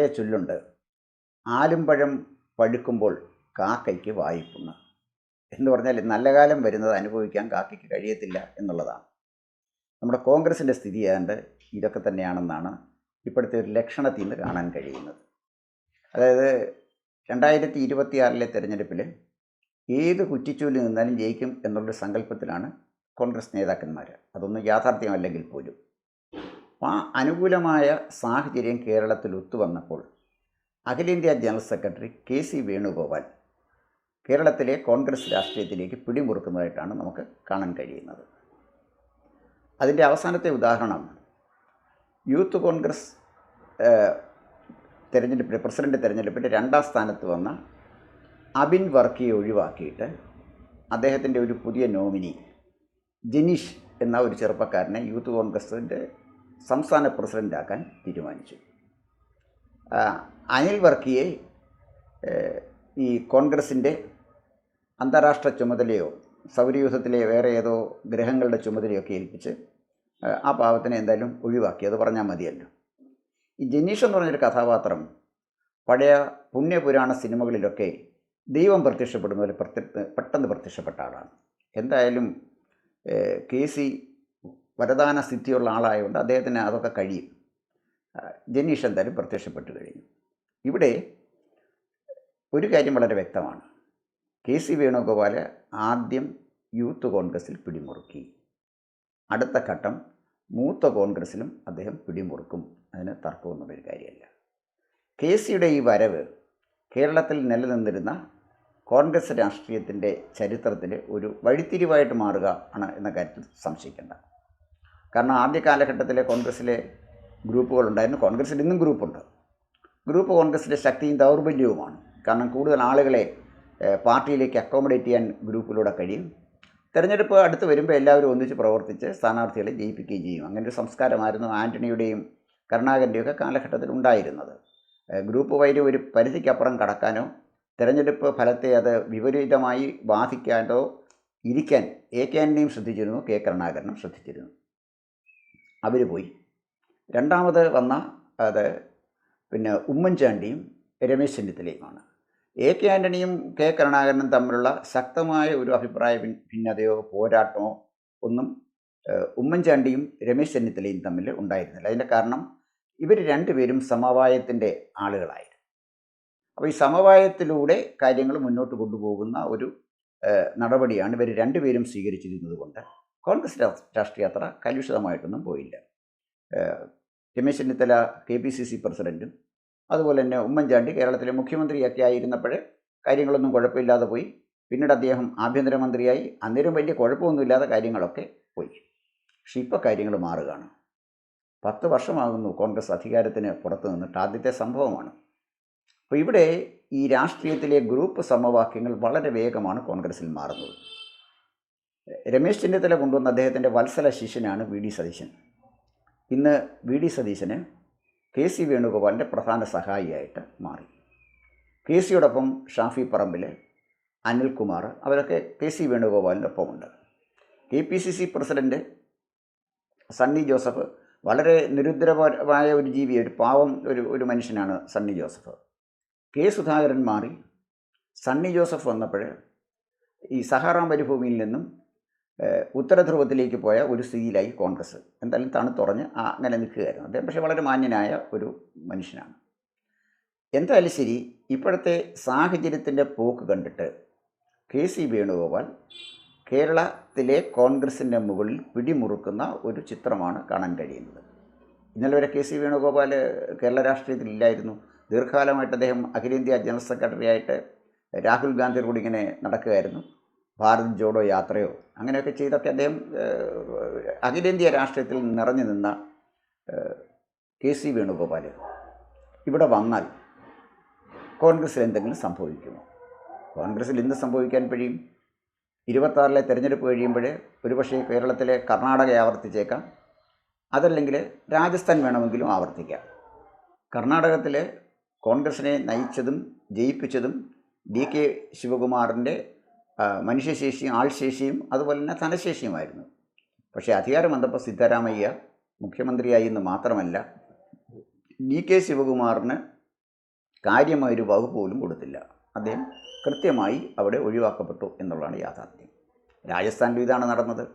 പഴയ ചൊല്ലുണ്ട്. ആലുംപഴം പഴുക്കുമ്പോൾ കാക്കയ്ക്ക് വായിപ്പുണ്ണ് എന്ന് പറഞ്ഞാൽ നല്ല കാലം വരുന്നത് അനുഭവിക്കാൻ കാക്കയ്ക്ക് കഴിയത്തില്ല എന്നുള്ളതാണ്. നമ്മുടെ കോൺഗ്രസിന്റെ സ്ഥിതി ഏതാണ്ട് ഇതൊക്കെ തന്നെയാണെന്നാണ് ഇപ്പോഴത്തെ ഒരു ലക്ഷണത്തിൽ നിന്ന് കാണാൻ കഴിയുന്നത്. അതായത് രണ്ടായിരത്തി ഇരുപത്തിയാറിലെ തെരഞ്ഞെടുപ്പിൽ ഏത് കുറ്റിച്ചൂലിൽ നിന്നാലും ജയിക്കും എന്നുള്ളൊരു സങ്കല്പത്തിലാണ് കോൺഗ്രസ് നേതാക്കന്മാർ അതൊന്നും യാഥാർത്ഥ്യമല്ലെങ്കിൽ പോലും. ആ അനുകൂലമായ സാഹചര്യം കേരളത്തിൽ ഒത്തുവന്നപ്പോൾ അഖിലേന്ത്യാ general secretary K C Venugopal കേരളത്തിലെ കോൺഗ്രസ് രാഷ്ട്രീയത്തിലേക്ക് പിടിമുറുക്കുന്നതായിട്ടാണ് നമുക്ക് കാണാൻ കഴിയുന്നത്. അതിന്റെ അവസാനത്തെ ഉദാഹരണം യൂത്ത് കോൺഗ്രസ് തിരഞ്ഞെടുപ്പിൽ പ്രസിഡന്റ് തിരഞ്ഞെടുപ്പിന്റെ രണ്ടാം സ്ഥാനത്ത് വന്ന അബിൻ വർക്കിയെ ഒഴിവാക്കിയിട്ട് അദ്ദേഹത്തിന്റെ ഒരു പുതിയ നോമിനി ജനീഷ് എന്ന ഒരു ചെറുപ്പക്കാരനെ യൂത്ത് കോൺഗ്രസിന്റെ സംസ്ഥാന പ്രസിഡന്റാക്കാൻ തീരുമാനിച്ചു. അനിൽ വർക്കിയെ ഈ കോൺഗ്രസിന്റെ അന്താരാഷ്ട്ര ചുമതലയോ സൗരയൂഥത്തിലെ വേറെ ഏതോ ഗ്രഹങ്ങളുടെ ചുമതലയൊക്കെ ഏൽപ്പിച്ച് ആ പാവത്തിനെ എന്തായാലും ഒഴിവാക്കി. അത് പറഞ്ഞാൽ മതിയല്ലോ. ഈ ജനീഷ് എന്ന് പറഞ്ഞൊരു കഥാപാത്രം പഴയ പുണ്യപുരാണ സിനിമകളിലൊക്കെ ദൈവം പ്രത്യക്ഷപ്പെടുന്ന പോലെ പ്രത്യ പെട്ടെന്ന് പ്രത്യക്ഷപ്പെട്ട ആളാണ്. എന്തായാലും കെ സി വരദാന സ്ഥിതിയുള്ള ആളായതുകൊണ്ട് അദ്ദേഹത്തിന് അതൊക്കെ കഴിയും. ജനീഷ് എന്തായാലും പ്രത്യക്ഷപ്പെട്ടു കഴിഞ്ഞു. ഇവിടെ ഒരു കാര്യം വളരെ വ്യക്തമാണ്. കെ സി വേണുഗോപാൽ ആദ്യം യൂത്ത് കോൺഗ്രസിൽ പിടിമുറുക്കി. അടുത്ത ഘട്ടം മൂത്ത കോൺഗ്രസിലും അദ്ദേഹം പിടിമുറുക്കും. അതിന് തർക്കമൊന്നുമൊരു കാര്യമല്ല. കെ സിയുടെ ഈ വരവ് കേരളത്തിൽ നിലനിന്നിരുന്ന കോൺഗ്രസ് രാഷ്ട്രീയത്തിന്റെ ചരിത്രത്തിൽ ഒരു വഴിത്തിരിവായിട്ട് മാറുക ആണ് എന്ന കാര്യത്തിൽ സംശയിക്കേണ്ട. കാരണം ആദ്യ കാലഘട്ടത്തിലെ കോൺഗ്രസ്സിലെ ഗ്രൂപ്പുകളുണ്ടായിരുന്നു. കോൺഗ്രസ്സിൽ ഇന്നും ഗ്രൂപ്പുണ്ട്. ഗ്രൂപ്പ് കോൺഗ്രസിന്റെ ശക്തിയും ദൗർബല്യവുമാണ്. കാരണം കൂടുതൽ ആളുകളെ പാർട്ടിയിലേക്ക് അക്കോമഡേറ്റ് ചെയ്യാൻ ഗ്രൂപ്പിലൂടെ കഴിയും. തെരഞ്ഞെടുപ്പ് അടുത്ത് വരുമ്പോൾ എല്ലാവരും ഒന്നിച്ച് പ്രവർത്തിച്ച് സ്ഥാനാർത്ഥികളെ ജയിപ്പിക്കുകയും ചെയ്യും. അങ്ങനെ ഒരു സംസ്കാരമായിരുന്നു ആന്റണിയുടെയും കരുണാകരന്റെയും ഒക്കെ കാലഘട്ടത്തിൽ ഉണ്ടായിരുന്നത്. ഗ്രൂപ്പ് വൈര്യം ഒരു പരിധിക്കപ്പുറം കടക്കാനോ തെരഞ്ഞെടുപ്പ് ഫലത്തെ അത് വിപരീതമായി ബാധിക്കാനോ ഇരിക്കാൻ എ കെ ആന്റണിയും ശ്രദ്ധിച്ചിരുന്നു കെ കരുണാകരനും ശ്രദ്ധിച്ചിരുന്നു. അവർ പോയി. രണ്ടാമത് വന്ന അത് പിന്നെ ഉമ്മൻചാണ്ടിയും രമേശ് ചെന്നിത്തലയുമാണ്. എ കെ ആന്റണിയും കെ കരുണാകരനും തമ്മിലുള്ള ശക്തമായ ഒരു അഭിപ്രായ ഭിന്നതയോ പോരാട്ടമോ ഒന്നും ഉമ്മൻചാണ്ടിയും രമേശ് ചെന്നിത്തലയും തമ്മിൽ ഉണ്ടായിരുന്നില്ല. അതിന്റെ കാരണം ഇവർ രണ്ടുപേരും സമവായത്തിന്റെ ആളുകളായിരുന്നു. അപ്പോൾ ഈ സമവായത്തിലൂടെ കാര്യങ്ങൾ മുന്നോട്ട് കൊണ്ടുപോകുന്ന ഒരു നടപടിയാണ് ഇവർ രണ്ടുപേരും സ്വീകരിച്ചിരുന്നത് കൊണ്ട് കോൺഗ്രസ് രാ- രാഷ്ട്രീയ അത്ര കലുഷിതമായിട്ടൊന്നും പോയില്ല. Ramesh Chennithala K P C C പ്രസിഡന്റും അതുപോലെ തന്നെ ഉമ്മൻചാണ്ടി കേരളത്തിലെ മുഖ്യമന്ത്രിയൊക്കെ ആയിരുന്നപ്പോഴേ കാര്യങ്ങളൊന്നും കുഴപ്പമില്ലാതെ പോയി. പിന്നീട് അദ്ദേഹം ആഭ്യന്തരമന്ത്രിയായി. അന്നേരം വലിയ കുഴപ്പമൊന്നുമില്ലാതെ കാര്യങ്ങളൊക്കെ പോയി. പക്ഷെ ഇപ്പോൾ കാര്യങ്ങൾ മാറുകയാണ്. പത്ത് വർഷമാകുന്നു കോൺഗ്രസ് അധികാരത്തിന് പുറത്തു നിന്നിട്ട് ആദ്യത്തെ സംഭവമാണ്. അപ്പോൾ ഇവിടെ ഈ രാഷ്ട്രീയത്തിലെ ഗ്രൂപ്പ് സമവാക്യങ്ങൾ വളരെ വേഗമാണ് കോൺഗ്രസ്സിൽ മാറുന്നത്. രമേശ് ചെന്നിത്തല കൊണ്ടുവന്ന അദ്ദേഹത്തിന്റെ വത്സല ശിഷ്യനാണ് വി ഡി സതീശൻ. ഇന്ന് വി ഡി സതീശന് കെ സി വേണുഗോപാലിന്റെ പ്രധാന സഹായിയായിട്ട് മാറി. കെ സിയോടൊപ്പം ഷാഫി പറമ്പിൽ അനിൽകുമാർ അവരൊക്കെ കെ സി വേണുഗോപാലിന്റെ ഒപ്പമുണ്ട് K P C C president Sunny Joseph വളരെ നിരുദ്രപരമായ ഒരു ജീവി ഒരു പാവം ഒരു ഒരു മനുഷ്യനാണ് സണ്ണി ജോസഫ്. കെ സുധാകരൻ മാറി. സണ്ണി ജോസഫ് വന്നപ്പോൾ ഈ സഹാറാം മരുഭൂമിയിൽ നിന്നും ഉത്തരധ്രുവത്തിലേക്ക് പോയ ഒരു സ്ഥിതിയിലായി കോൺഗ്രസ്. എന്തായാലും തണുത്തുറഞ്ഞ് അങ്ങനെ നിൽക്കുകയായിരുന്നു. അദ്ദേഹം പക്ഷേ വളരെ മാന്യനായ ഒരു മനുഷ്യനാണ്. എന്തായാലും ശരി ഇപ്പോഴത്തെ സാഹചര്യത്തിന്റെ പോക്ക് കണ്ടിട്ട് കെ സി വേണുഗോപാൽ കേരളത്തിലെ കോൺഗ്രസിന്റെ മുകളിൽ പിടിമുറുക്കുന്ന ഒരു ചിത്രമാണ് കാണാൻ കഴിയുന്നത്. ഇന്നലെ വരെ കെ സി വേണുഗോപാൽ കേരള രാഷ്ട്രീയത്തിലില്ലായിരുന്നു ദീർഘകാലമായിട്ട് അദ്ദേഹം അഖിലേന്ത്യാ ജനറൽ സെക്രട്ടറി ആയിട്ട് രാഹുൽ ഗാന്ധിയുടെ കൂടി ഇങ്ങനെ നടക്കുകയായിരുന്നു. ഭാരത് ജോഡോ യാത്രയോ അങ്ങനെയൊക്കെ ചെയ്തൊക്കെ അദ്ദേഹം അഖിലേന്ത്യ രാഷ്ട്രീയത്തിൽ നിറഞ്ഞു നിന്ന കെ സി വേണുഗോപാൽ ഇവിടെ വന്നാൽ കോൺഗ്രസ്സിൽ എന്തെങ്കിലും സംഭവിക്കുമോ? കോൺഗ്രസ്സിൽ ഇന്ന് സംഭവിക്കാൻ കഴിയും. ഇരുപത്താറിലെ തെരഞ്ഞെടുപ്പ് കഴിയുമ്പോഴേ ഒരുപക്ഷേ കേരളത്തിലെ കർണാടക ആവർത്തിച്ചേക്കാം. അതല്ലെങ്കിൽ രാജസ്ഥാൻ വേണമെങ്കിലും ആവർത്തിക്കാം. കർണാടകത്തിലെ കോൺഗ്രസിനെ നയിച്ചതും ജയിപ്പിച്ചതും ഡി കെ ശിവകുമാറിന്റെ മനുഷ്യശേഷിയും ആൾശേഷിയും അതുപോലെ തന്നെ ധനശേഷിയുമായിരുന്നു. പക്ഷേ അധികാരം വന്നപ്പോൾ സിദ്ധരാമയ്യ മുഖ്യമന്ത്രിയായി എന്ന് മാത്രമല്ല ഡി കെ ശിവകുമാറിന് കാര്യമായൊരു വകുപ്പ് പോലും കൊടുത്തില്ല. അദ്ദേഹം കൃത്യമായി അവിടെ ഒഴിവാക്കപ്പെട്ടു എന്നുള്ളതാണ് യാഥാർത്ഥ്യം. രാജസ്ഥാനിലും ഇതാണ് നടന്നത്.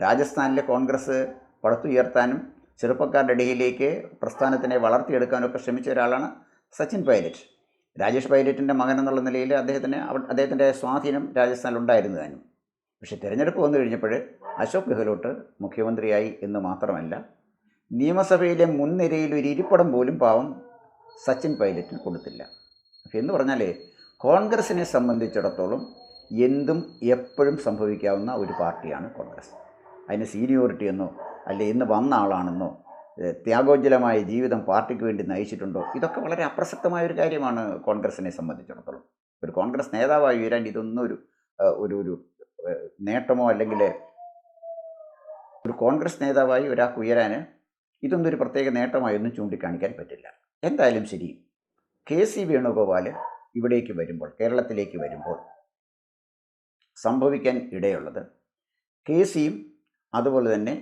രാജസ്ഥാനിലെ കോൺഗ്രസ് പടുത്തുയർത്താനും ചെറുപ്പക്കാരുടെ ഇടയിലേക്ക് പ്രസ്ഥാനത്തിനെ വളർത്തിയെടുക്കാനൊക്കെ ശ്രമിച്ച ഒരാളാണ് സച്ചിൻ പൈലറ്റ്. രാജേഷ് പൈലറ്റിന്റെ മകൻ എന്നുള്ള നിലയിൽ അദ്ദേഹത്തിന് അദ്ദേഹത്തിന്റെ സ്വാധീനം രാജസ്ഥാനിലുണ്ടായിരുന്നു താനും പക്ഷേ തിരഞ്ഞെടുപ്പ് വന്നു കഴിഞ്ഞപ്പോൾ അശോക് ഗെഹ്ലോട്ട് മുഖ്യമന്ത്രിയായി എന്ന് മാത്രമല്ല നിയമസഭയിലെ മുൻനിരയിൽ ഒരു ഇരിപ്പിടം പോലും പാവം സച്ചിൻ പൈലറ്റിന് കൊടുത്തില്ല. എന്ന് പറഞ്ഞാൽ കോൺഗ്രസിനെ സംബന്ധിച്ചിടത്തോളം എന്തും എപ്പോഴും സംഭവിക്കാവുന്ന ഒരു പാർട്ടിയാണ് കോൺഗ്രസ്. അതിന് സീനിയോറിറ്റി എന്നോ അല്ലെ ഇന്ന് വന്ന ആളാണെന്നോ ഏഹ് ത്യാഗോജ്ജലമായ ജീവിതം പാർട്ടിക്ക് വേണ്ടി നയിച്ചിട്ടുണ്ടോ? ഇതൊക്കെ വളരെ അപ്രസക്തമായ ഒരു കാര്യമാണ് കോൺഗ്രസിനെ സംബന്ധിച്ചിടത്തോളം. ഒരു കോൺഗ്രസ് നേതാവായി ഉയരാൻ ഇതൊന്നും ഒരു ഒരു ഒരു നേട്ടമോ അല്ലെങ്കിൽ ഒരു കോൺഗ്രസ് നേതാവായി ഒരാൾക്ക് ഉയരാൻ ഇതൊന്നും ഒരു പ്രത്യേക നേട്ടമായി ഒന്നും ചൂണ്ടിക്കാണിക്കാൻ പറ്റില്ല. എന്തായാലും ശരി. കെ സി വേണുഗോപാൽ ഇവിടേക്ക് വരുമ്പോൾ കേരളത്തിലേക്ക് വരുമ്പോൾ സംഭവിക്കാൻ ഇടയുള്ളത് കെ സിയും അതുപോലെ തന്നെ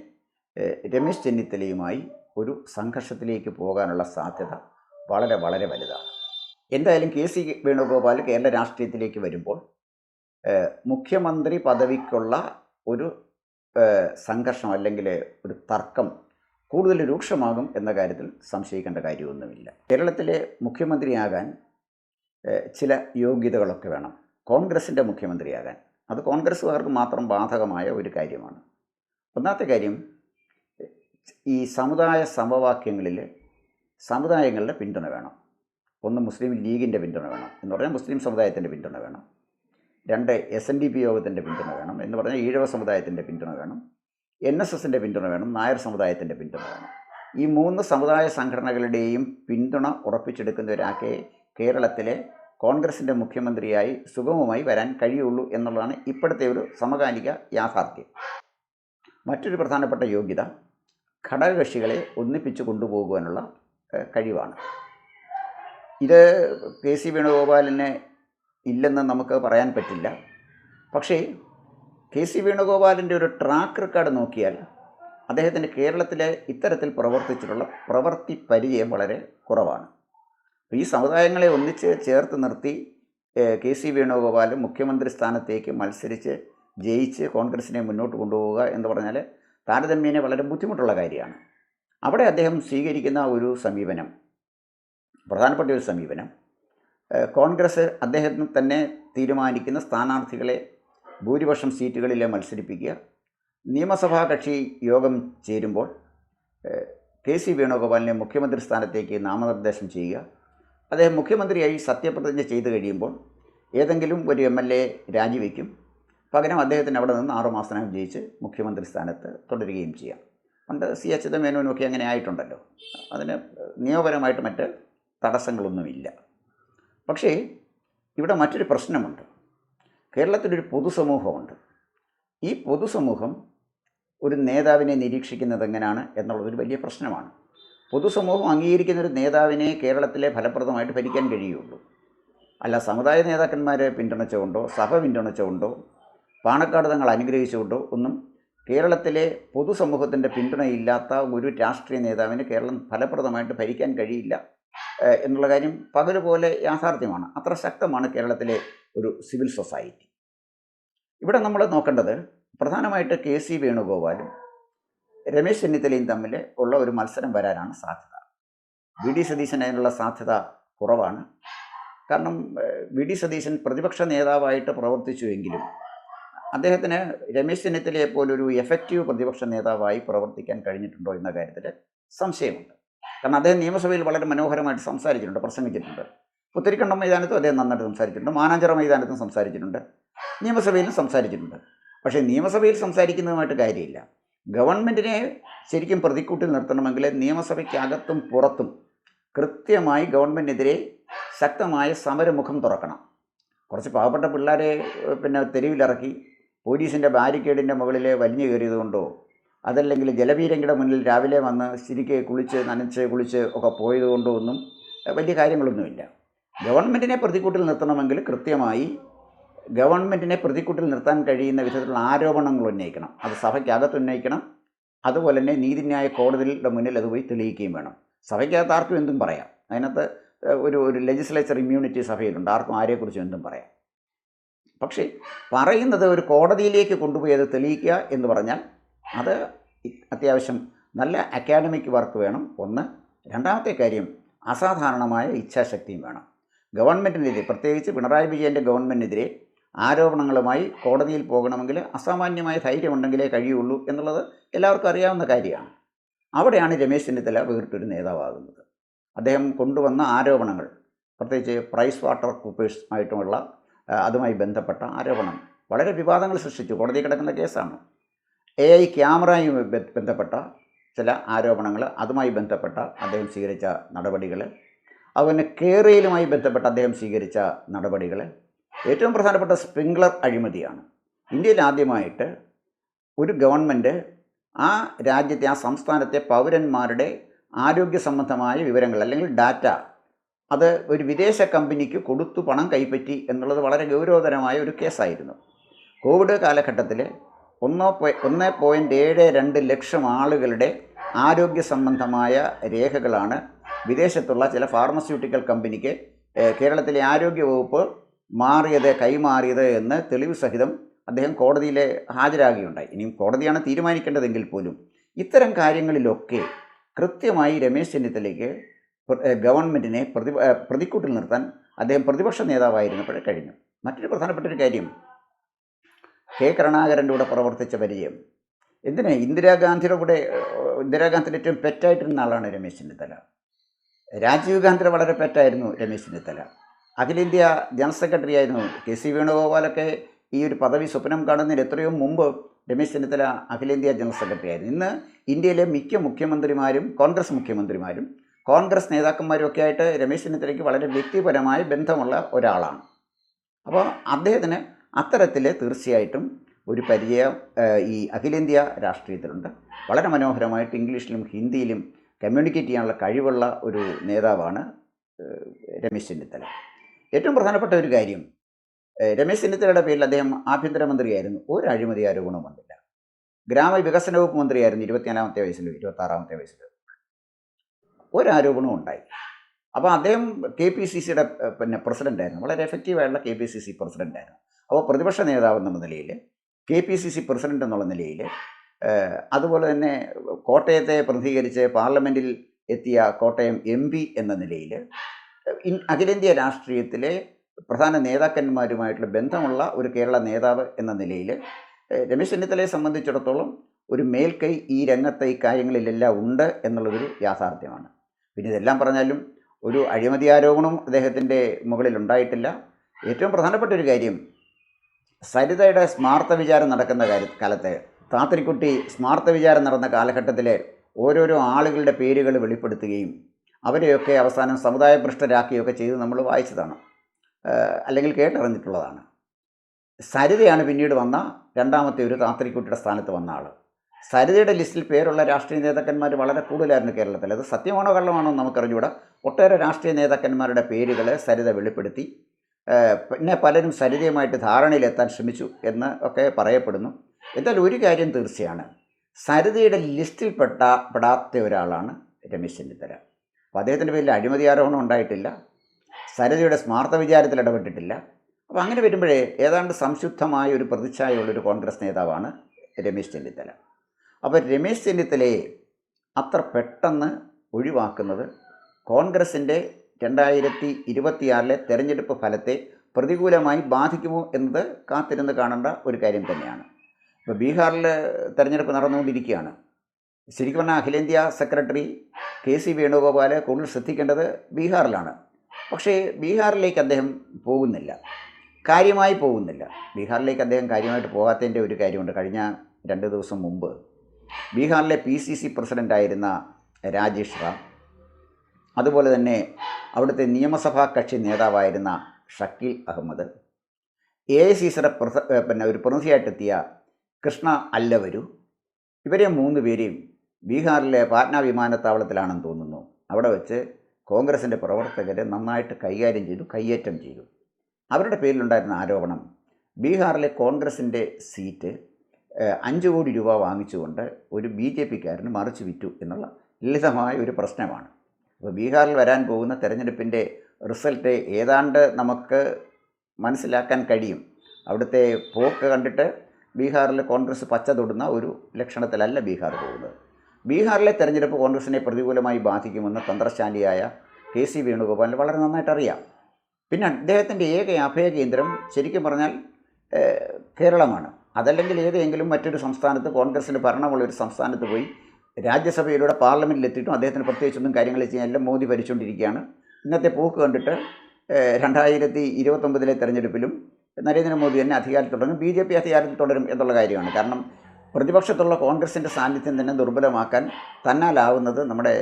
രമേശ് ചെന്നിത്തലയുമായി ഒരു സംഘർഷത്തിലേക്ക് പോകാനുള്ള സാധ്യത വളരെ വളരെ വലുതാണ്. എന്തായാലും കെ സി വേണുഗോപാൽ കേരള രാഷ്ട്രീയത്തിലേക്ക് വരുമ്പോൾ മുഖ്യമന്ത്രി പദവിക്കുള്ള ഒരു സംഘർഷം അല്ലെങ്കിൽ ഒരു തർക്കം കൂടുതൽ രൂക്ഷമാകും എന്ന കാര്യത്തിൽ സംശയിക്കേണ്ട കാര്യമൊന്നുമില്ല. കേരളത്തിലെ മുഖ്യമന്ത്രിയാകാൻ ചില യോഗ്യതകളൊക്കെ വേണം. കോൺഗ്രസിന്റെ മുഖ്യമന്ത്രിയാകാൻ. അത് കോൺഗ്രസ്സുകാർക്ക് മാത്രം ബാധകമായ ഒരു കാര്യമാണ്. ഒന്നാമത്തെ കാര്യം ഈ സമുദായ സമവാക്യങ്ങളിൽ സമുദായങ്ങളുടെ പിന്തുണ വേണം. ഒന്ന് മുസ്ലിം ലീഗിന്റെ പിന്തുണ വേണം എന്ന് പറഞ്ഞാൽ മുസ്ലിം സമുദായത്തിന്റെ പിന്തുണ വേണം. രണ്ട് എസ് എൻ ഡി പി യോഗത്തിന്റെ പിന്തുണ വേണം എന്ന് പറഞ്ഞാൽ ഈഴവ സമുദായത്തിന്റെ പിന്തുണ വേണം. എൻ എസ് എസിന്റെ പിന്തുണ വേണം നായർ സമുദായത്തിന്റെ പിന്തുണ വേണം. ഈ മൂന്ന് സമുദായ സംഘടനകളുടെയും പിന്തുണ ഉറപ്പിച്ചെടുക്കുന്ന ഒരാൾക്ക് കേരളത്തിലെ കോൺഗ്രസിന്റെ മുഖ്യമന്ത്രിയായി സുഗമമായി വരാൻ കഴിയുള്ളൂ എന്നുള്ളതാണ് ഇപ്പോഴത്തെ ഒരു സമകാലിക യാഥാർത്ഥ്യം. മറ്റൊരു പ്രധാനപ്പെട്ട യോഗ്യത ഘടകകക്ഷികളെ ഒന്നിപ്പിച്ച് കൊണ്ടുപോകുവാനുള്ള കഴിവാണ്. ഇത് കെ സി വേണുഗോപാലിന് ഇല്ലെന്ന് നമുക്ക് പറയാൻ പറ്റില്ല. പക്ഷേ കെ സി വേണുഗോപാലിന്റെ ഒരു ട്രാക്ക് റെക്കോർഡ് നോക്കിയാൽ അദ്ദേഹത്തിന് കേരളത്തിലെ ഇത്തരത്തിൽ പ്രവർത്തിച്ചിട്ടുള്ള പ്രവൃത്തി പരിചയം വളരെ കുറവാണ്. ഈ സമുദായങ്ങളെ ഒന്നിച്ച് ചേർത്ത് നിർത്തി കെ സി വേണുഗോപാൽ മുഖ്യമന്ത്രി സ്ഥാനത്തേക്ക് മത്സരിച്ച് ജയിച്ച് കോൺഗ്രസിനെ മുന്നോട്ട് കൊണ്ടുപോവുക എന്ന് പറഞ്ഞാൽ താരതമ്യേന വളരെ ബുദ്ധിമുട്ടുള്ള കാര്യമാണ്. അവിടെ അദ്ദേഹം സ്വീകരിക്കുന്ന ഒരു സമീപനം പ്രധാനപ്പെട്ട ഒരു സമീപനം കോൺഗ്രസ് അദ്ദേഹത്തിന് തന്നെ തീരുമാനിക്കുന്ന സ്ഥാനാർത്ഥികളെ ഭൂരിപക്ഷം സീറ്റുകളിൽ മത്സരിപ്പിക്കുക നിയമസഭാ കക്ഷി യോഗം ചേരുമ്പോൾ കെ സി വേണുഗോപാലിനെ മുഖ്യമന്ത്രി സ്ഥാനത്തേക്ക് നാമനിർദ്ദേശം ചെയ്യുക. അദ്ദേഹം മുഖ്യമന്ത്രിയായി സത്യപ്രതിജ്ഞ ചെയ്തു കഴിയുമ്പോൾ ഏതെങ്കിലും ഒരു എം എൽ എ രാജിവെക്കും. പകരം അദ്ദേഹത്തിന് അവിടെ നിന്ന് ആറുമാസത്തിനകം ജയിച്ച് മുഖ്യമന്ത്രി സ്ഥാനത്ത് തുടരുകയും ചെയ്യാം. പണ്ട് സി അച്യുതമേനോനൊക്കെ അങ്ങനെ ആയിട്ടുണ്ടല്ലോ. അതിന് നിയമപരമായിട്ട് മറ്റ് തടസ്സങ്ങളൊന്നുമില്ല. പക്ഷേ ഇവിടെ മറ്റൊരു പ്രശ്നമുണ്ട്. കേരളത്തിലൊരു പൊതുസമൂഹമുണ്ട്. ഈ പൊതുസമൂഹം ഒരു നേതാവിനെ നിരീക്ഷിക്കുന്നത് എങ്ങനെയാണ് എന്നുള്ളതൊരു വലിയ പ്രശ്നമാണ്. പൊതുസമൂഹം അംഗീകരിക്കുന്ന ഒരു നേതാവിനെ കേരളത്തിലെ ഫലപ്രദമായിട്ട് ഭരിക്കാൻ കഴിയുള്ളൂ അല്ല സമുദായ നേതാക്കന്മാരെ പിന്തുണച്ചുകൊണ്ടോ സഭ പിന്തുണച്ചുകൊണ്ടോ പാണക്കാട് തങ്ങൾ അനുഗ്രഹിച്ചുകൊണ്ടോ ഒന്നും കേരളത്തിലെ പൊതുസമൂഹത്തിന്റെ പിന്തുണയില്ലാത്ത ഒരു രാഷ്ട്രീയ നേതാവിന് കേരളം ഫലപ്രദമായിട്ട് ഭരിക്കാൻ കഴിയില്ല എന്നുള്ള കാര്യം പകൽ പോലെ യാഥാർത്ഥ്യമാണ്. അത്ര ശക്തമാണ് കേരളത്തിലെ ഒരു സിവിൽ സൊസൈറ്റി. ഇവിടെ നമ്മൾ നോക്കേണ്ടത് പ്രധാനമായിട്ട് കെ സി വേണുഗോപാലും രമേശ് ചെന്നിത്തലയും തമ്മിൽ ഉള്ള ഒരു മത്സരം വരാനാണ് സാധ്യത. വി ഡി സതീശൻ അതിനുള്ള സാധ്യത കുറവാണ്. കാരണം വി ഡി സതീശൻ പ്രതിപക്ഷ നേതാവായിട്ട് പ്രവർത്തിച്ചുവെങ്കിലും അദ്ദേഹത്തിന് രമേശ് ചെന്നിത്തലയെ പോലൊരു എഫക്റ്റീവ് പ്രതിപക്ഷ നേതാവായി പ്രവർത്തിക്കാൻ കഴിഞ്ഞിട്ടുണ്ടോ എന്ന കാര്യത്തിൽ സംശയമുണ്ട്. കാരണം അദ്ദേഹം നിയമസഭയിൽ വളരെ മനോഹരമായിട്ട് സംസാരിച്ചിട്ടുണ്ട് പ്രസംഗിച്ചിട്ടുണ്ട്. പുത്തരിക്കണ്ടം മൈതാനത്തും അദ്ദേഹം നന്നായിട്ട് സംസാരിച്ചിട്ടുണ്ട് മാനാഞ്ചിറ മൈതാനത്തും സംസാരിച്ചിട്ടുണ്ട് നിയമസഭയിലും സംസാരിച്ചിട്ടുണ്ട്. പക്ഷേ നിയമസഭയിൽ സംസാരിക്കുന്നതുമായിട്ട് കാര്യമില്ല. ഗവൺമെന്റിനെ ശരിക്കും പ്രതിക്കൂട്ടിൽ നിർത്തണമെങ്കിൽ നിയമസഭയ്ക്കകത്തും പുറത്തും കൃത്യമായി ഗവൺമെന്റിനെതിരെ ശക്തമായ സമരമുഖം തുറക്കണം. കുറച്ച് പാവപ്പെട്ട പിള്ളേരെ പിന്നെ തെരുവിലിറക്കി പോലീസിന്റെ ബാരിക്കേഡിന്റെ മുകളിൽ വലിഞ്ഞു കയറിയതുകൊണ്ടോ അതല്ലെങ്കിൽ ജലപീരങ്കിയുടെ മുന്നിൽ രാവിലെ വന്ന് ശരിക്ക് കുളിച്ച് നനച്ച് കുളിച്ച് ഒക്കെ പോയതുകൊണ്ടോ ഒന്നും വലിയ കാര്യങ്ങളൊന്നുമില്ല. ഗവൺമെന്റിനെ പ്രതിക്കൂട്ടിൽ നിർത്തണമെങ്കിൽ കൃത്യമായി ഗവൺമെന്റിനെ പ്രതിക്കൂട്ടിൽ നിർത്താൻ കഴിയുന്ന വിധത്തിലുള്ള ആരോപണങ്ങൾ ഉന്നയിക്കണം. അത് സഭയ്ക്കകത്ത് ഉന്നയിക്കണം. അതുപോലെ തന്നെ നീതിന്യായ കോടതികളുടെ മുന്നിൽ അത് പോയി തെളിയിക്കുകയും വേണം. സഭയ്ക്കകത്ത് ആർക്കും എന്തും പറയാം. അതിനകത്ത് ഒരു ഒരു ലെജിസ്ലേച്ചർ ഇമ്മ്യൂണിറ്റി സഭയിലുണ്ട്. ആർക്കും ആരെക്കുറിച്ചും എന്തും പറയാം. പക്ഷേ പറയുന്നത് ഒരു കോടതിയിലേക്ക് കൊണ്ടുപോയി അത് തെളിയിക്കുക എന്ന് പറഞ്ഞാൽ അത് അത്യാവശ്യം നല്ല അക്കാഡമിക് വർക്ക് വേണം. ഒന്ന്. രണ്ടാമത്തെ കാര്യം അസാധാരണമായ ഇച്ഛാശക്തിയും വേണം. ഗവൺമെന്റിനെതിരെ പ്രത്യേകിച്ച് പിണറായി വിജയന്റെ ഗവൺമെന്റിനെതിരെ ആരോപണങ്ങളുമായി കോടതിയിൽ പോകണമെങ്കിൽ അസാമാന്യമായ ധൈര്യമുണ്ടെങ്കിലേ കഴിയുള്ളൂ എന്നുള്ളത് എല്ലാവർക്കും അറിയാവുന്ന കാര്യമാണ്. അവിടെയാണ് രമേശ് ചെന്നിത്തല വേറിട്ടൊരു നേതാവാകുന്നത്. അദ്ദേഹം കൊണ്ടുവന്ന ആരോപണങ്ങൾ പ്രത്യേകിച്ച് പ്രൈസ് വാട്ടർ കൂപ്പേഴ്സ് ആയിട്ടുമുള്ള അതുമായി ബന്ധപ്പെട്ട ആരോപണം. വളരെ വിവാദങ്ങൾ സൃഷ്ടിച്ചു. കോടതി കിടക്കുന്ന കേസാണ്. എ ഐ ക്യാമറയുമായി ബന്ധപ്പെട്ട ചില ആരോപണങ്ങൾ അതുമായി ബന്ധപ്പെട്ട അദ്ദേഹം സ്വീകരിച്ച നടപടികൾ അതുപോലെ കേരയിലുമായി ബന്ധപ്പെട്ട അദ്ദേഹം സ്വീകരിച്ച നടപടികൾ ഏറ്റവും പ്രധാനപ്പെട്ട സ്പ്രിംഗ്ലർ അഴിമതിയാണ്. ഇന്ത്യയിൽ ആദ്യമായിട്ട് ഒരു ഗവൺമെന്റ് ആ രാജ്യത്തെ ആ സംസ്ഥാനത്തെ പൗരന്മാരുടെ ആരോഗ്യ സംബന്ധമായ വിവരങ്ങൾ അല്ലെങ്കിൽ ഡാറ്റ അത് ഒരു വിദേശ കമ്പനിക്ക് കൊടുത്തു പണം കൈപ്പറ്റി എന്നുള്ളത് വളരെ ഗൗരവതരമായ ഒരു കേസായിരുന്നു. കോവിഡ് കാലഘട്ടത്തിൽ ഒന്നോ ഒന്ന് പോയിന്റ് ഏഴ് രണ്ട് ലക്ഷം ആളുകളുടെ ആരോഗ്യ സംബന്ധമായ രേഖകളാണ് വിദേശത്തുള്ള ചില ഫാർമസ്യൂട്ടിക്കൽ കമ്പനിക്ക് കേരളത്തിലെ ആരോഗ്യ വകുപ്പ് മാറിയത് കൈമാറിയത് എന്ന് തെളിവ് സഹിതം അദ്ദേഹം കോടതിയിൽ ഹാജരാകുകയുണ്ടായി. ഇനിയും കോടതിയാണ് തീരുമാനിക്കേണ്ടതെങ്കിൽ പോലും ഇത്തരം കാര്യങ്ങളിലൊക്കെ കൃത്യമായി രമേശ് ചെന്നിത്തലയ്ക്ക് ഗവൺമെന്റിനെ പ്രതി പ്രതിക്കൂട്ടിൽ നിർത്താൻ അദ്ദേഹം പ്രതിപക്ഷ നേതാവായിരുന്നപ്പോഴേ കഴിഞ്ഞു. മറ്റൊരു പ്രധാനപ്പെട്ട ഒരു കാര്യം. കെ കരുണാകരന്റെ കൂടെ പ്രവർത്തിച്ച പരിചയം. എന്തിനാ? ഇന്ദിരാഗാന്ധിയുടെ കൂടെ ഇന്ദിരാഗാന്ധിയുടെ ഏറ്റവും പെറ്റായിട്ടിരുന്ന ആളാണ് രമേശ് ചെന്നിത്തല രാജീവ് ഗാന്ധിയുടെ വളരെ പെറ്റായിരുന്നു രമേശ് ചെന്നിത്തല അഖിലേന്ത്യാ ജനറൽ സെക്രട്ടറി ആയിരുന്നു കെ സി വേണുഗോപാലൊക്കെ ഈ ഒരു പദവി സ്വപ്നം കാണുന്നതിന് എത്രയോ മുമ്പ് രമേശ് ചെന്നിത്തല അഖിലേന്ത്യാ ജനറൽ സെക്രട്ടറി ആയിരുന്നു. ഇന്ന് ഇന്ത്യയിലെ മിക്ക മുഖ്യമന്ത്രിമാരും കോൺഗ്രസ് മുഖ്യമന്ത്രിമാരും കോൺഗ്രസ് നേതാക്കന്മാരും ഒക്കെ ആയിട്ട് രമേശ് ചെന്നിത്തലയ്ക്ക് വളരെ വ്യക്തിപരമായ ബന്ധമുള്ള ഒരാളാണ്. അപ്പോൾ അദ്ദേഹത്തിന് അത്തരത്തിൽ തീർച്ചയായിട്ടും ഒരു പരിചയം ഈ അഖിലേന്ത്യാ രാഷ്ട്രീയത്തിലുണ്ട്. വളരെ മനോഹരമായിട്ട് ഇംഗ്ലീഷിലും ഹിന്ദിയിലും കമ്മ്യൂണിക്കേറ്റ് ചെയ്യാനുള്ള കഴിവുള്ള ഒരു നേതാവാണ് രമേശ് ചെന്നിത്തല. ഏറ്റവും പ്രധാനപ്പെട്ട ഒരു കാര്യം രമേശ് ചെന്നിത്തലയുടെ പേരിൽ അദ്ദേഹം ആഭ്യന്തരമന്ത്രിയായിരുന്നു. ഒരു അഴിമതി ആരോപണവും വന്നില്ല. ഗ്രാമവികസന വകുപ്പ് മന്ത്രിയായിരുന്നു ഇരുപത്തിനാലാമത്തെ വയസ്സിലും ഇരുപത്താറാമത്തെ വയസ്സിൽ ഒരു ആരോപണവും ഉണ്ടായി. അപ്പോൾ അദ്ദേഹം കെ പി സി സിയുടെ പിന്നെ പ്രസിഡന്റായിരുന്നു വളരെ എഫക്റ്റീവായിട്ടുള്ള കെ പി സി സി പ്രസിഡന്റായിരുന്നു അപ്പോൾ പ്രതിപക്ഷ നേതാവ് എന്നുള്ള നിലയിൽ K P C C president എന്നുള്ള നിലയിൽ അതുപോലെ തന്നെ കോട്ടയത്തെ പ്രതികരിച്ച് പാർലമെന്റിൽ എത്തിയ കോട്ടയം എം പി എന്ന നിലയിൽ അഖിലേന്ത്യാ രാഷ്ട്രീയത്തിലെ പ്രധാന നേതാക്കന്മാരുമായിട്ടുള്ള ബന്ധമുള്ള ഒരു കേരള നേതാവ് എന്ന നിലയിൽ രമേശ് ചെന്നിത്തലയെ സംബന്ധിച്ചിടത്തോളം ഒരു മേൽക്കൈ ഈ രംഗത്തെ ഈ കാര്യങ്ങളിലെല്ലാം ഉണ്ട് എന്നുള്ളതൊരു യാഥാർത്ഥ്യമാണ്. പിന്നെ ഇതെല്ലാം പറഞ്ഞാലും ഒരു അഴിമതി ആരോപണം അദ്ദേഹത്തിന്റെ മുകളിൽ ഉണ്ടായിട്ടില്ല. ഏറ്റവും പ്രധാനപ്പെട്ട ഒരു കാര്യം സരിതയുടെ സ്മാർത്ഥ വിചാരം നടക്കുന്ന കാര്യ കാലത്ത് താത്തിരിക്കുട്ടി സ്മാർത്ഥ വിചാരം നടന്ന കാലഘട്ടത്തിലെ ഓരോരോ ആളുകളുടെ പേരുകൾ വെളിപ്പെടുത്തുകയും അവരെയൊക്കെ അവസാനം സമുദായഭ്രഷ്ടരാക്കുകയൊക്കെ ചെയ്ത് നമ്മൾ വായിച്ചതാണ്. അല്ലെങ്കിൽ കേട്ടറിഞ്ഞിട്ടുള്ളതാണ്. സരിതയാണ് പിന്നീട് വന്ന രണ്ടാമത്തെ ഒരു താത്തിരിക്കുട്ടിയുടെ സ്ഥാനത്ത് വന്ന ആൾ സരിതയുടെ ലിസ്റ്റിൽ പേരുള്ള രാഷ്ട്രീയ നേതാക്കന്മാർ വളരെ കൂടുതലായിരുന്നു കേരളത്തിൽ. അത് സത്യമാണോ കള്ളമാണോ എന്ന് നമുക്കറിഞ്ഞൂടാ ഒട്ടേറെ രാഷ്ട്രീയ നേതാക്കന്മാരുടെ പേരുകൾ സരിത വെളിപ്പെടുത്തി. പിന്നെ പലരും സരിതയുമായിട്ട് ധാരണയിലെത്താൻ ശ്രമിച്ചു എന്ന് ഒക്കെ പറയപ്പെടുന്നു. എന്നാൽ ഒരു കാര്യം തീർച്ചയാണ്. സരിതയുടെ ലിസ്റ്റിൽ പെട്ട പെടാത്ത ഒരാളാണ് രമേശ് ചെന്നിത്തല. അപ്പോൾ അദ്ദേഹത്തിന്റെ പേരിൽ അഴിമതി ആരോപണം ഉണ്ടായിട്ടില്ല. സരിതയുടെ സ്മാർത്ഥ വിചാരത്തിൽ ഇടപെട്ടിട്ടില്ല. അപ്പോൾ അങ്ങനെ വരുമ്പോഴേ ഏതാണ്ട് സംശുദ്ധമായ ഒരു പ്രതിച്ഛായയുള്ളൊരു കോൺഗ്രസ് നേതാവാണ് രമേശ് ചെന്നിത്തല. അപ്പോൾ രമേശ് ചെന്നിത്തലയെ അത്ര പെട്ടെന്ന് ഒഴിവാക്കുന്നത് കോൺഗ്രസിന്റെ രണ്ടായിരത്തി ഇരുപത്തിയാറിലെ തെരഞ്ഞെടുപ്പ് ഫലത്തെ പ്രതികൂലമായി ബാധിക്കുമോ എന്നത് കാത്തിരുന്ന് കാണേണ്ട ഒരു കാര്യം തന്നെയാണ്. ഇപ്പോൾ ബീഹാറിൽ തെരഞ്ഞെടുപ്പ് നടന്നുകൊണ്ടിരിക്കുകയാണ്. ശരിക്കും പറഞ്ഞാൽ അഖിലേന്ത്യാ സെക്രട്ടറി കെ സി വേണുഗോപാൽ കൂടുതൽ ശ്രദ്ധിക്കേണ്ടത് ബീഹാറിലാണ്. പക്ഷേ ബീഹാറിലേക്ക് അദ്ദേഹം പോകുന്നില്ല. കാര്യമായി പോകുന്നില്ല. ബീഹാറിലേക്ക് അദ്ദേഹം കാര്യമായിട്ട് പോകാത്തതിന്റെ ഒരു കാര്യമുണ്ട്. കഴിഞ്ഞ രണ്ട് ദിവസം മുമ്പ് ബീഹാറിലെ പി സി സി പ്രസിഡന്റായിരുന്ന രാജേഷ് റാം അതുപോലെ തന്നെ അവിടുത്തെ നിയമസഭാ കക്ഷി നേതാവായിരുന്ന Shakeel Ahmed A I C സിയുടെ പ്രസ പിന്നെ ഒരു പ്രതിനിധിയായിട്ടെത്തിയ കൃഷ്ണ അല്ലവരു ഇവരെ മൂന്ന് പേരെയും ബീഹാറിലെ പാറ്റ്ന വിമാനത്താവളത്തിലാണെന്ന് തോന്നുന്നു. അവിടെ വെച്ച് കോൺഗ്രസിന്റെ പ്രവർത്തകരെ നന്നായിട്ട് കൈകാര്യം ചെയ്തു കയ്യേറ്റം ചെയ്തു. അവരുടെ പേരിലുണ്ടായിരുന്ന ആരോപണം ബീഹാറിലെ കോൺഗ്രസിന്റെ സീറ്റ് അഞ്ച് കോടി രൂപ വാങ്ങിച്ചുകൊണ്ട് ഒരു ബി ജെ പിക്കാരന് മറിച്ച് വിറ്റു എന്നുള്ള ലളിതമായ ഒരു പ്രശ്നമാണ്. അപ്പോൾ ബീഹാറിൽ വരാൻ പോകുന്ന തെരഞ്ഞെടുപ്പിന്റെ റിസൾട്ട് ഏതാണ്ട് നമുക്ക് മനസ്സിലാക്കാൻ കഴിയും. അവിടുത്തെ പോക്ക് കണ്ടിട്ട് ബീഹാറിൽ കോൺഗ്രസ് പച്ച തൊടുന്ന ഒരു ലക്ഷണത്തിലല്ല ബീഹാർ പോകുന്നത്. ബീഹാറിലെ തെരഞ്ഞെടുപ്പ് കോൺഗ്രസിനെ പ്രതികൂലമായി ബാധിക്കുമെന്ന് തന്ത്രശാലിയായ കെ സി വേണുഗോപാലിന് വളരെ നന്നായിട്ട് അറിയാം. പിന്നെ അദ്ദേഹത്തിന്റെ ഏക അഭയകേന്ദ്രം ശരിക്കും പറഞ്ഞാൽ കേരളമാണ്. അതല്ലെങ്കിൽ ഏതെങ്കിലും മറ്റൊരു സംസ്ഥാനത്ത് കോൺഗ്രസിന് ഭരണമുള്ള ഒരു സംസ്ഥാനത്ത് പോയി രാജ്യസഭയിലൂടെ പാർലമെന്റിൽ എത്തിയിട്ടും അദ്ദേഹത്തിന് പ്രത്യേകിച്ചൊന്നും കാര്യങ്ങൾ ചെയ്യാൻ എല്ലാം മോദി ഭരിച്ചുകൊണ്ടിരിക്കുകയാണ്. ഇന്നത്തെ പോക്ക് കണ്ടിട്ട് രണ്ടായിരത്തി ഇരുപത്തൊമ്പതിലെ തെരഞ്ഞെടുപ്പിലും നരേന്ദ്രമോദി തന്നെ അധികാരത്തിൽ തുടങ്ങും. ബി ജെ പി അധികാരത്തിൽ തുടരും എന്നുള്ള കാര്യമാണ്. കാരണം പ്രതിപക്ഷത്തുള്ള കോൺഗ്രസിന്റെ സാന്നിധ്യം തന്നെ ദുർബലമാക്കാൻ തന്നാലാവുന്നത് നമ്മുടെ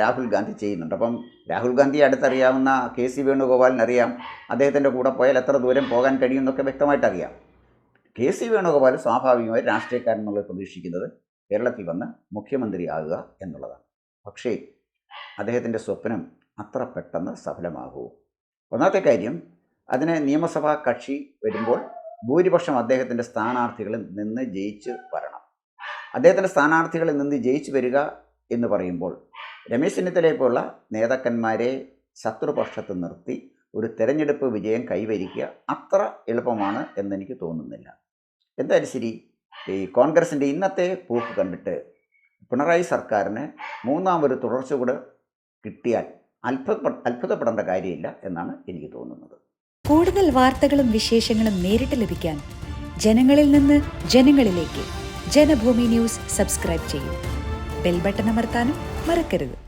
രാഹുൽ ഗാന്ധി ചെയ്യുന്നുണ്ട്. അപ്പം രാഹുൽ ഗാന്ധി അടുത്തറിയാവുന്ന കെ സി വേണുഗോപാലിനറിയാം. അദ്ദേഹത്തിന്റെ കൂടെ പോയാൽ എത്ര ദൂരം പോകാൻ കഴിയുമെന്നൊക്കെ വ്യക്തമായിട്ട് അറിയാം കെ സി വേണുഗോപാൽ സ്വാഭാവികമായി രാഷ്ട്രീയക്കാരൻ എന്നുള്ളത് പ്രതീക്ഷിക്കുന്നത് കേരളത്തിൽ വന്ന് മുഖ്യമന്ത്രിയാകുക എന്നുള്ളതാണ്. പക്ഷേ അദ്ദേഹത്തിന്റെ സ്വപ്നം അത്ര പെട്ടെന്ന് സഫലമാകൂ. ഒന്നാമത്തെ കാര്യം അതിന് നിയമസഭാ കക്ഷി വരുമ്പോൾ ഭൂരിപക്ഷം അദ്ദേഹത്തിന്റെ സ്ഥാനാർത്ഥികളിൽ നിന്ന് ജയിച്ച് വരണം. അദ്ദേഹത്തിന്റെ സ്ഥാനാർത്ഥികളിൽ നിന്ന് ജയിച്ചു വരിക എന്ന് പറയുമ്പോൾ രമേശ് ചെന്നിത്തലയെ പോലുള്ള നേതാക്കന്മാരെ ശത്രുപക്ഷത്ത് നിർത്തി ഒരു തെരഞ്ഞെടുപ്പ് വിജയം കൈവരിക്കുക അത്ര എളുപ്പമാണ് എന്നെനിക്ക് തോന്നുന്നില്ല. എന്തായാലും ശരി. ഈ കോൺഗ്രസിന്റെ ഇന്നത്തെ പോക്ക് കണ്ടിട്ട് പിണറായി സർക്കാരിന് മൂന്നാം ഒരു തുടർച്ച കൂടെ കിട്ടിയാൽ അത്ഭുത അത്ഭുതപ്പെടേണ്ട കാര്യമില്ല എന്നാണ് എനിക്ക് തോന്നുന്നത്. കൂടുതൽ വാർത്തകളും വിശേഷങ്ങളും നേരിട്ട് ലഭിക്കാൻ ജനങ്ങളിൽ നിന്ന് ജനങ്ങളിലേക്ക് ജനഭൂമി ന്യൂസ് സബ്സ്ക്രൈബ് ചെയ്യൂ. ബെൽബട്ടൺ അമർത്താനും മറക്കരുത്.